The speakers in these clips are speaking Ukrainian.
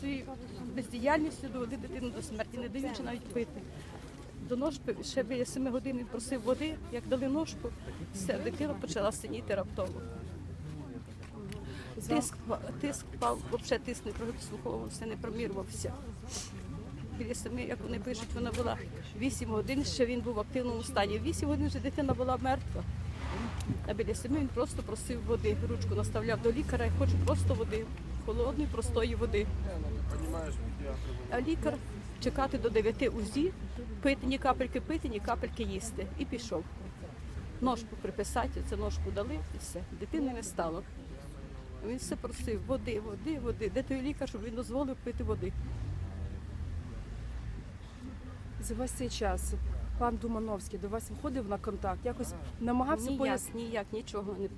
своєю бездіяльністю довели дитину до смерті, не даючи навіть пити. До ножки ще біля семи годин він просив води, як дали ножку, все, дитина почала синіти раптово. Тиск, тиск впав, взагалі тиск не прослуховувався, не промірвався. Біля семи, як вони пишуть, вона була 8 годин, ще він був в активному стані. 8 годин вже дитина була мертва. А біля семи він просто просив води. Ручку наставляв до лікаря і хочу просто води, холодної, простої води. А лікар чекати до 9 УЗІ, пити ні капельки пити, ні капельки їсти. І пішов. Ножку приписати, це ножку дали і все. Дитини не стало. Він все просив води, води, води. Де той лікар, щоб він дозволив пити води. За весь цей час пан Думановський до вас виходив на контакт, якось намагався ніяк, пояснити. ніяк, нічого не,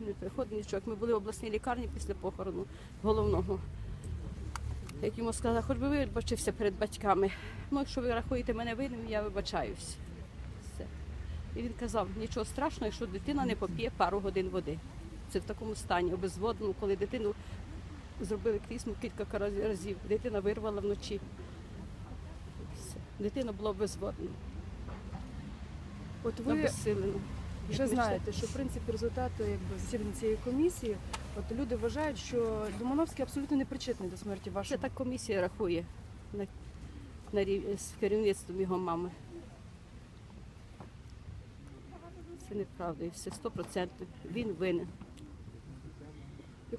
не приходить, нічого. Як Ми були в обласній лікарні після похорону головного. Як йому сказали, хоч би ви вибачився перед батьками. Ну, якщо ви рахуєте мене винним, я вибачаюсь. Все. І він казав, нічого страшного, якщо дитина не поп'є пару годин води. Це в такому стані, обезводному, коли дитину зробили крісму кілька разів-. Дитина вирвала вночі. Все. Дитина була обезводнена, От ви обезсилена. Вже знаєте, що в принципі результати якби засідання цієї комісії, от люди вважають, що Думановський абсолютно не причетний до смерті Це вашого. так комісія рахує на, на рівні з керівництвом його мами. Це неправда, і все 100%. Він винен.